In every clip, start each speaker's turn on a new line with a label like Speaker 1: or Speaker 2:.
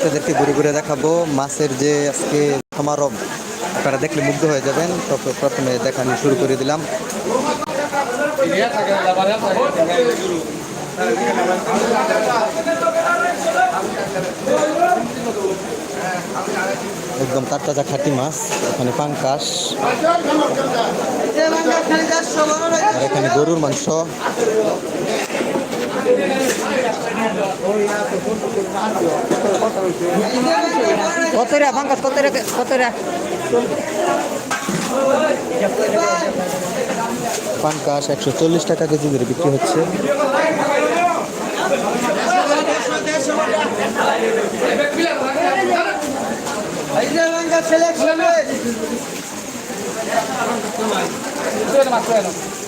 Speaker 1: আপনাদেরকে ঘুরে ঘুরে দেখাবো। মাছের যে আজকে সমারোহ, আপনারা দেখলে মুগ্ধ হয়ে যাবেন। তো প্রথমে দেখানো শুরু করে দিলাম। একদম তার তাজা খাটি মাছ, এখানে পাঙ্কাশ। আর এখানে গরুর মাংস।
Speaker 2: কত রে পাঙ্কাস কত রে কত রে
Speaker 1: পাঙ্কাশ একশো চল্লিশ টাকা কেজি ধরে বিক্রি হচ্ছে। চরপটি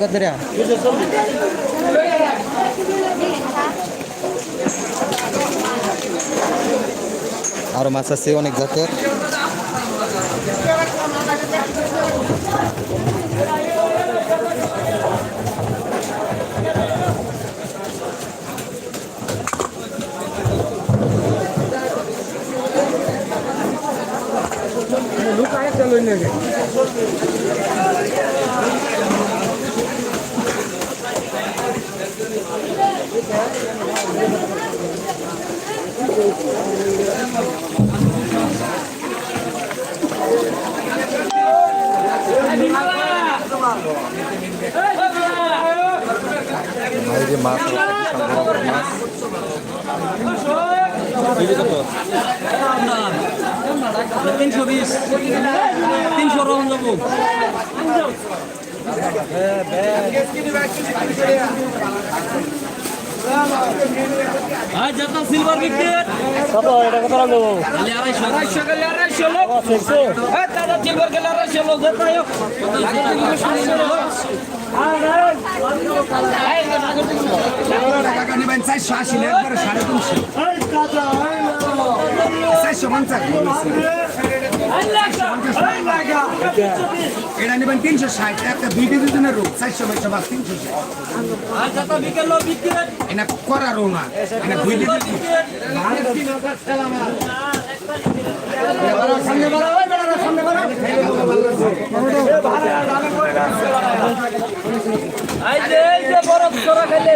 Speaker 1: কত রে আরও মাছ আছে অনেক জাতের এই যে মাছ আছে, বিশাল বড় বড় মাছ
Speaker 3: তিনশো বিশ তিনশো রকম যাব সিলভার বিকেট
Speaker 4: কত এটা কত রাখব
Speaker 3: আড়াইশো। আড়াইশো গেলে আড়াইশো লোক। দাদা সিলভার গেলে আড়াইশো লোক।
Speaker 5: নেবেন চারশো আশি একবারে সাড়ে তিনশো। চারশো পঞ্চাশ। এটা নেবেন তিনশো ষাট, একটা কেজি দিনের রোগ চারশো পয়সা বা তিনশো ষাট। এটা করা রো না এটা কেজি
Speaker 3: এই যে এই যে বরফ করা খাইলে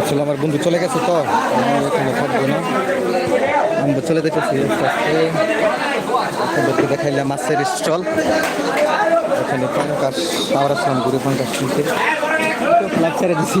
Speaker 1: আসলে আমার বন্ধু চলে গেছে তো, আমি এখানে থাকব না। আমরা চলে দেখেছি আস্তে দেখাইলাম মাছের স্টল। এখানে পঙ্কাশ পাওয়ার আসলাম গরু পঙ্কাশ কিনতে লাগ ছেড়ে দিছি।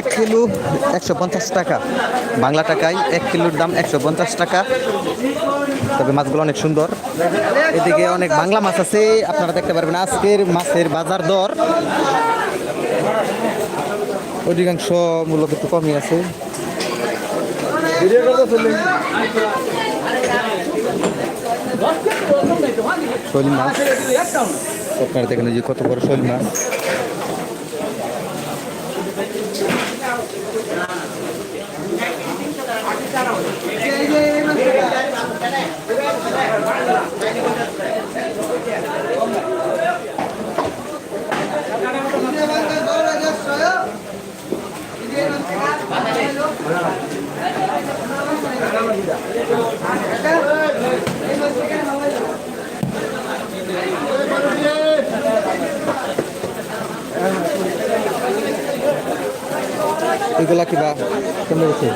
Speaker 1: এক কিলো একশো পঞ্চাশ টাকা। বাংলা টাকায় এক কিলোর দাম একশো পঞ্চাশ টাকা। তবে মাছগুলো অনেক সুন্দর। এদিকে অনেক বাংলা মাছ আছে, আপনারা দেখতে পারবেন আজকের মাছের বাজার দর। অধিকাংশ মূল্য একটু কমই আছে। শৈল মাছ, আপনারা দেখেন যে কত বড় শৈল মাছ। এগুলা কিবা কেমন হচ্ছে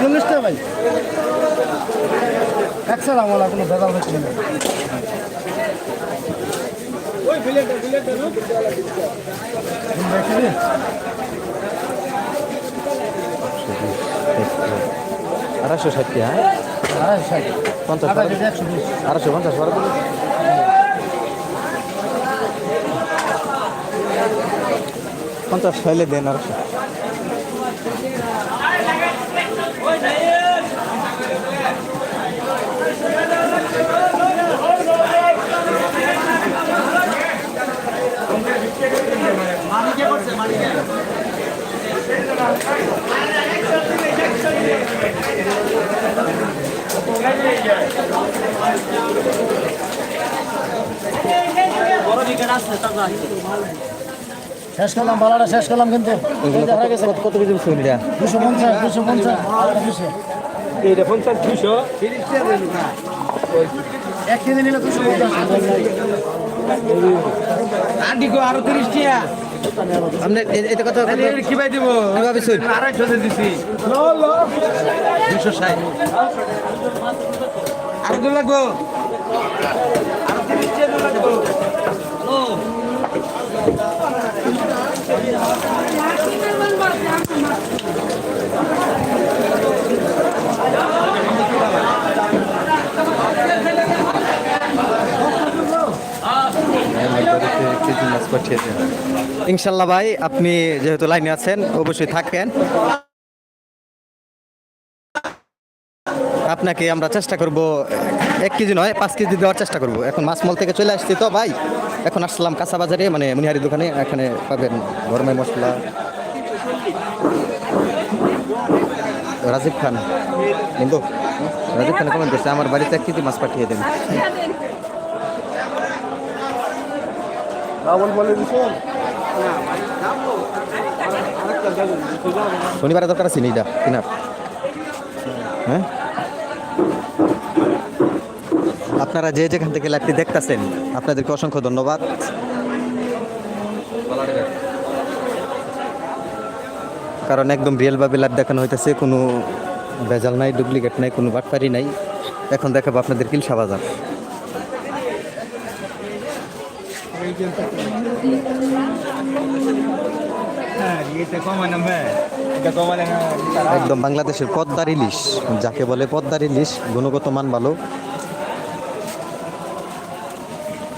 Speaker 4: চল্লিশ টাকা ভাই। একসার আমার কোনো ভেজাল হচ্ছে না।
Speaker 1: আড়াইশো ষাট হ্যাঁ?
Speaker 4: আড়াইশো ষাট
Speaker 1: পঞ্চাশ আড়াইশো পঞ্চাশ বারো পঞ্চাশ হইলে দেন আড়াইশো।
Speaker 4: শেষ করলাম বালাটা শেষ করলাম কিন্তু। দেখা গেছে।
Speaker 1: কত- কেজি শুনি এটা
Speaker 4: দুশো পঞ্চাশ দুশো পঞ্চাশ দুশো।
Speaker 3: এইটা পঞ্চাশ দুশো।
Speaker 4: এক কেজি নিলে দুশো পঞ্চাশ।
Speaker 5: আরও তিরিশ টিয়া।
Speaker 1: আপনি এটা কত
Speaker 5: কি ভাই দিব?
Speaker 1: কীভাবে শুন
Speaker 5: দিছি। দুশো ষাট। আর দু লাগবো? আরও তিরিশ টিয়া লাগবো।
Speaker 1: কেজি মাছ ইনশাল্লাহ ভাই, আপনি যেহেতু লাইনে আছেন, অবশ্যই থাকেন। আপনাকে আমরা চেষ্টা করব, এক কেজি নয়, পাঁচ কেজি দেওয়ার চেষ্টা করব। এখন মাছমল থেকে চলে আসছি তো ভাই? এখন আসলাম কাঁচা বাজারে মানে মুনিহারি দোকানে এখানে পাবেন গরমের মশলা। রাজীব খান বন্ধু রাজীব খান কমেন্ট করছে আমার বাড়িতে এক কেজি মাছ পাঠিয়ে দেন। শনিবারে দরকার আছে এইটা কিনার হ্যাঁ? আপনারা যে যেখান থেকে লাইভটি দেখতেছেন, আপনাদেরকে অসংখ্য ধন্যবাদ। কারণ একদম রিয়েলভাবে লাইভ দেখানো হইতেছে, কোনো ভেজাল নাই, ডুপ্লিকেট নাই, কোনো বাটপারি নাই। এখন দেখাবো আপনাদের কিলসা বাজার একদম বাংলাদেশের পদ্মার ইলিশ, যাকে বলে পদ্মার ইলিশ, গুণগত মান ভালো।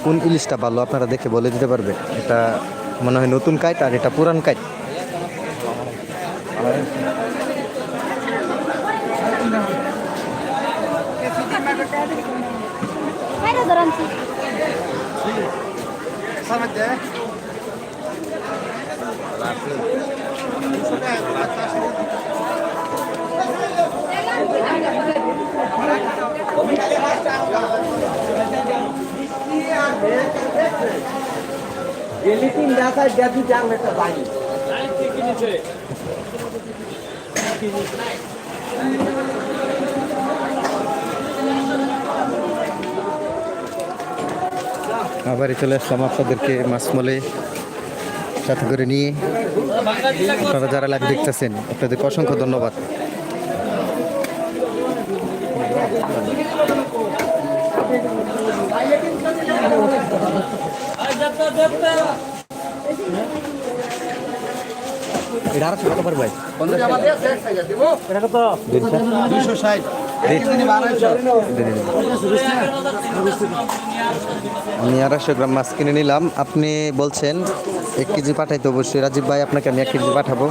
Speaker 1: কোন ইলিশটা ভালো আপনারা দেখে বলে দিতে পারবে? এটা মনে হয় নতুন কাইট আর এটা পুরান কাইট।
Speaker 6: Hayır garanti.
Speaker 1: আবারই চলে আসলাম আপনাদেরকে মাছমলে সাথে করে নিয়ে আপনারা যারা লাইভ দেখতেছেন, আপনাদেরকে অসংখ্য ধন্যবাদ এটা আরও কত পারবে
Speaker 5: দুশো ষাট।
Speaker 1: আমি আড়াইশো গ্রাম মাছ কিনে নিলাম। আপনি বলছেন এক কেজি পাঠাইতে অবশ্যই। রাজীব ভাই আপনাকে আমি এক কেজি পাঠাবো।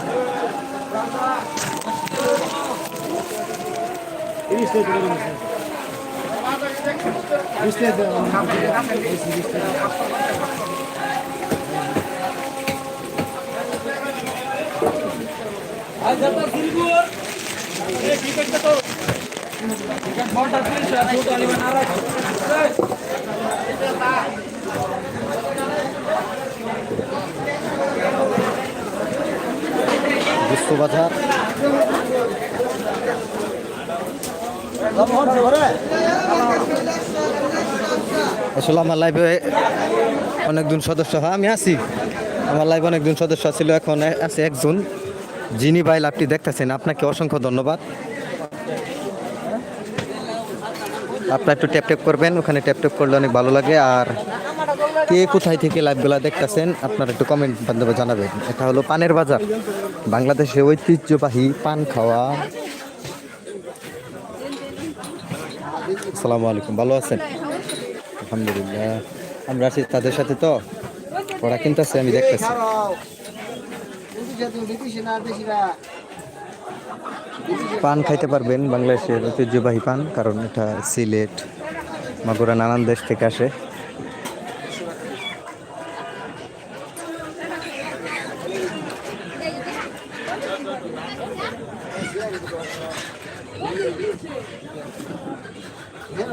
Speaker 3: যত সিলগুর এই টিকেটটা তো টিকেট বড়টা তিনশো আর ছোট আলিবেন আড়াইশো
Speaker 1: বিশ্ব বাজার আসলে আমার লাইভে অনেকজন সদস্য, হয়, আমি আছি। আমার লাইভে অনেকজন সদস্য ছিল, এখন আছে একজন। যিনি ভাই লাভটি দেখতেছেন, আপনাকে অসংখ্য ধন্যবাদ। আপনারা একটু ট্যাপ ট্যাপ করবেন, ওখানে ট্যাপ ট্যাপ করলে অনেক ভালো লাগে। আর কে কোথায় থেকে লাইভগুলো দেখতেছেন, আপনারা একটু কমেন্ট মাধ্যমে জানাবেন। এটা হলো পানের বাজার। বাংলাদেশে ঐতিহ্যবাহী পান খাওয়া। আসসালামু আলাইকুম, ভালো আছেন? আলহামদুলিল্লাহ, আমরা আছি তাদের সাথে তো? ওরা কিন্তু আছে, আমি দেখতেছি। পান খাইতে পারবেন, বাংলাদেশের ঐতিহ্যবাহী পান, কারণ এটা সিলেট, মাগুরা, নানান দেশ থেকে আসে।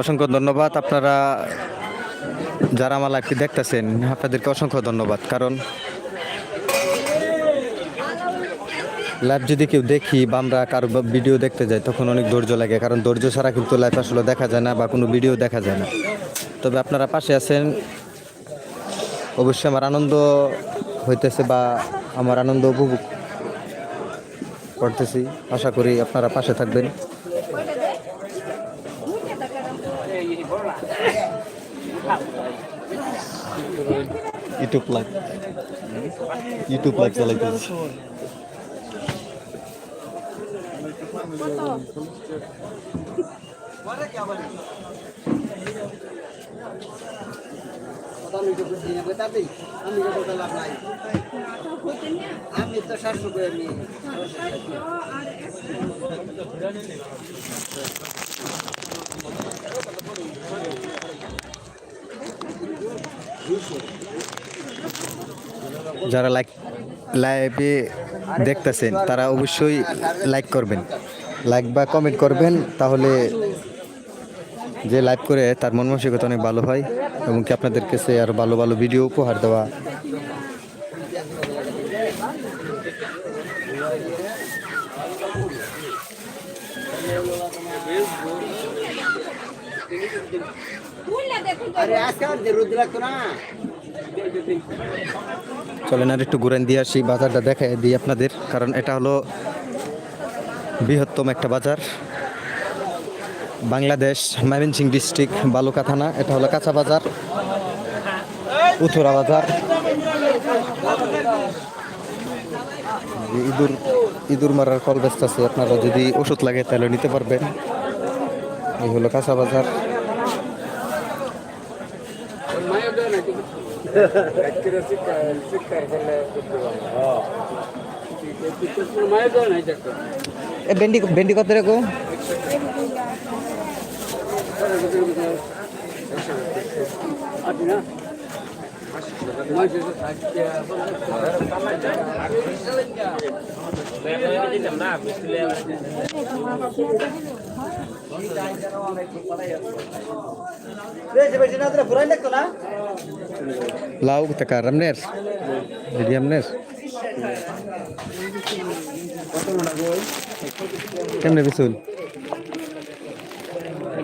Speaker 1: অসংখ্য ধন্যবাদ। আপনারা যারা আমার লাইভটি দেখতেছেন, আপনাদেরকে অসংখ্য ধন্যবাদ। কারণ লাইভ যদি কেউ দেখি বা আমরা কারও ভিডিও দেখতে যাই, তখন অনেক ধৈর্য লাগে। কারণ ধৈর্য ছাড়া কিন্তু লাইভ আসলে দেখা যায় না বা কোনো ভিডিও দেখা যায় না। তবে আপনারা পাশে আছেন। অবশ্যই আমার আনন্দ হইতেছে বা আমার আনন্দ উপভোগ করতেছি। আশা করি আপনারা পাশে থাকবেন। YouTube live. ইউটিউব লাইভ চালাইতেছি।
Speaker 2: আমি তো শাশু করে নিই।
Speaker 1: যারা লাইক, লাইভে দেখতেছেন, তারা অবশ্যই লাইক করবেন। লাইক বা কমেন্ট করবেন, তাহলে যে লাইভ করে তার মন মানসিকতা অনেক ভালো হয়। এবং কি আপনাদের কাছে আরও ভালো ভালো ভিডিও উপহার দেওয়া।
Speaker 2: আরে আর
Speaker 1: চলেন আর একটু ঘুরেন দিয়ে আসি বাজারটা দেখাই দিই আপনাদের কারণ এটা হলো বৃহত্তম একটা বাজার। বাংলাদেশ ময়মনসিং ডিস্ট্রিক্ট বালুকা থানা। এটা হলো কাঁচা বাজার উথুরা বাজার। ইঁদুর ইঁদুর মারার কল ব্যস্ত আছে আপনারা যদি ওষুধ লাগে তাহলে নিতে পারবেন। এই হলো কাঁচা বাজার। ভেন্ডি ভেন্ডি কত রকম লাউ টাকা রামনের মিডিয়ামনের কেমনে বিশুল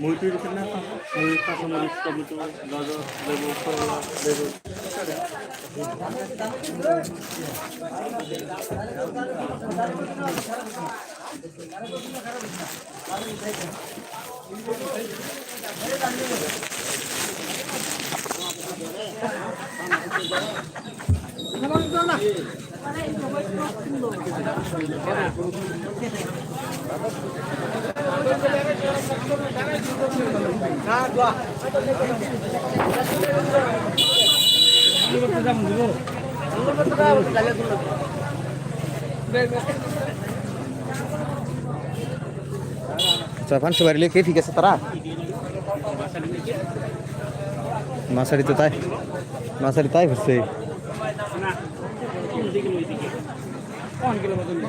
Speaker 3: মুড়িটির ওখানে মুড়ি কাঁচামরিচ টমেটো গাজর লেবু করলা লেবু।
Speaker 1: না আচ্ছা পাঁচশো বাড়ি কে ঠিক আছে তারা মাছারি তো তাই মাছারি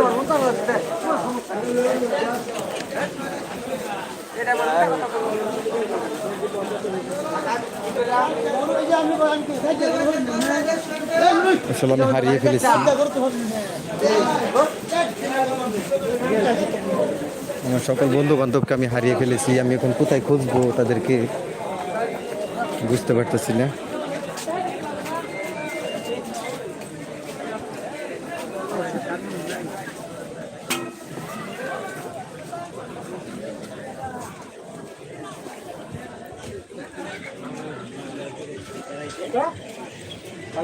Speaker 1: তাই হচ্ছে আসলে আমি হারিয়ে ফেলেছি। আমার সকল বন্ধু বান্ধবকে আমি হারিয়ে ফেলেছি। আমি এখন কোথায় খুঁজবো তাদেরকে বুঝতে পারতেছি না।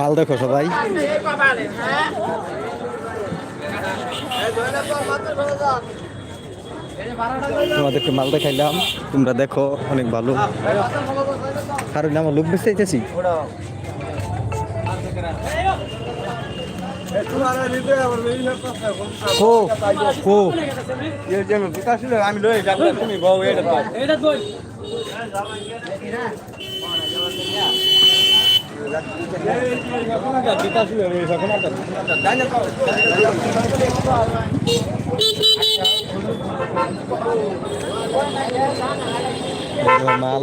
Speaker 1: মাল দেখো সবাই। তোমাদেরকে মাল দেখাইলাম। তোমরা দেখো, অনেক ভালো। কারণ আমার লোক বেঁচে চাইতেছি
Speaker 5: আমি তুমি মাল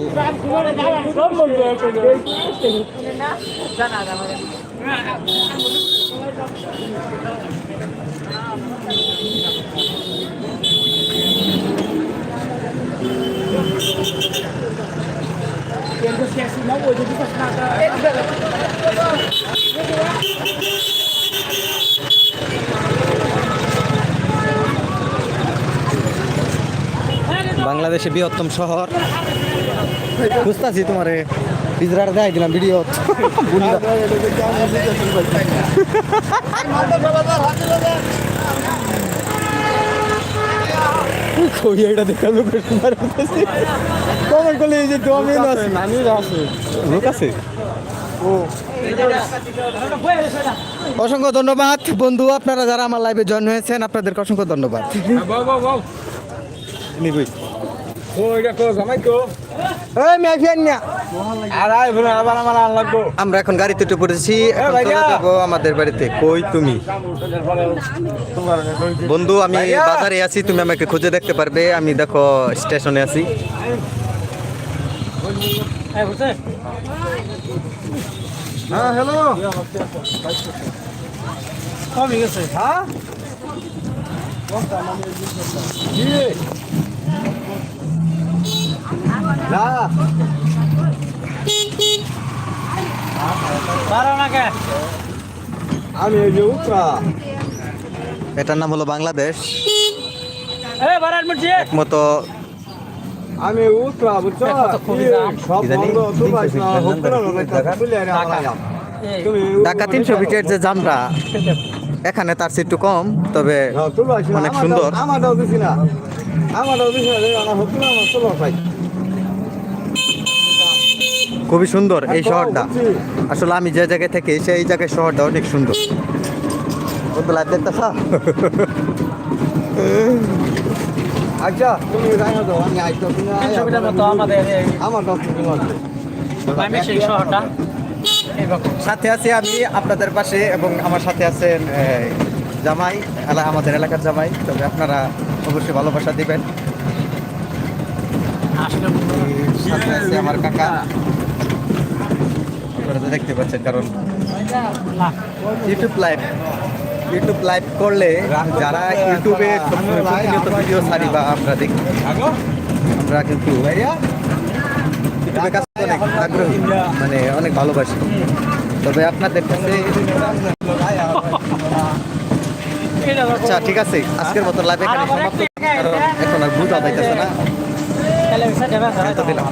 Speaker 3: Thank you.
Speaker 1: মাল বাংলাদেশে বৃহত্তম শহর। বুঝতেছি তোমারে। পিজরার দেয় দিলাম ভিডিও কই এটা দেখা লোক কমেন্ট করলে এই যে তুমি আছে। লোক আছে অসংখ্য ধন্যবাদ। বন্ধু আপনারা যারা আমার লাইভে জয়েন হয়েছেন আপনাদেরকে অসংখ্য ধন্যবাদ। নিবই
Speaker 5: ও এটা কো জামাই কো।
Speaker 1: এই মেফিয়ান না
Speaker 5: আর আবার আমার লাগবো।
Speaker 1: আমরা এখন গাড়িতে উঠে পড়েছি আমাদের বাড়িতে। কই তুমি? বন্ধু আমি বাজারে আছি তুমি আমাকে খুঁজে দেখতে পারবে। আমি দেখো স্টেশনে আছি।
Speaker 5: হ্যাঁ হ্যালো
Speaker 3: কমে গেছে?
Speaker 5: হ্যাঁ? না। আমি এই যে উত্তরা।
Speaker 1: এটার নাম হলো বাংলাদেশ।
Speaker 5: আমি উত্তরা বুঝছ। সব বন্ধ
Speaker 1: ঢাকা তিনশো ফিটের যে জামরা এখানে তার চেয়ে একটু কম তবে। অনেক সুন্দর।
Speaker 5: আমারটাও দিছি না। আমারটাও দিছি আমার না আমার চলো ভাই
Speaker 1: খুবই সুন্দর এই শহরটা। আসলে আমি যে জায়গায় থেকে সেই জায়গায় শহরটা অনেক সুন্দর। বন্ধু লাইভ দেখতেছ? আচ্ছা তুমি আমি আইতো
Speaker 3: ছবিটার মতো আমাদের
Speaker 1: আমার
Speaker 3: শহরটা।
Speaker 1: সাথে আছি আমি আপনাদের পাশে এবং আমার সাথে আছেন জামাই আমাদের এলাকার জামাই। তবে আপনারা অবশ্যই ভালোবাসা দিবেন। সাথে আছে আমার কাকা। আপনারা তো দেখতে পাচ্ছেন কারণ ইউটিউব লাইভ ইউটিউব লাইভ করলে যারা ইউটিউবে প্রতিনিয়ত ভিডিও ছাড়ি বা আমরা দেখি আমরা কিন্তু ইউটিউবের কাছে অনেক আগ্রহী মানে অনেক ভালোবাসি। তবে আপনাদের কাছে আচ্ছা ঠিক আছে আজকের মতো লাইভ এখানে সমাপ্ত কারণ এখন আর বুঝা যাইতেছে না। দিলাম।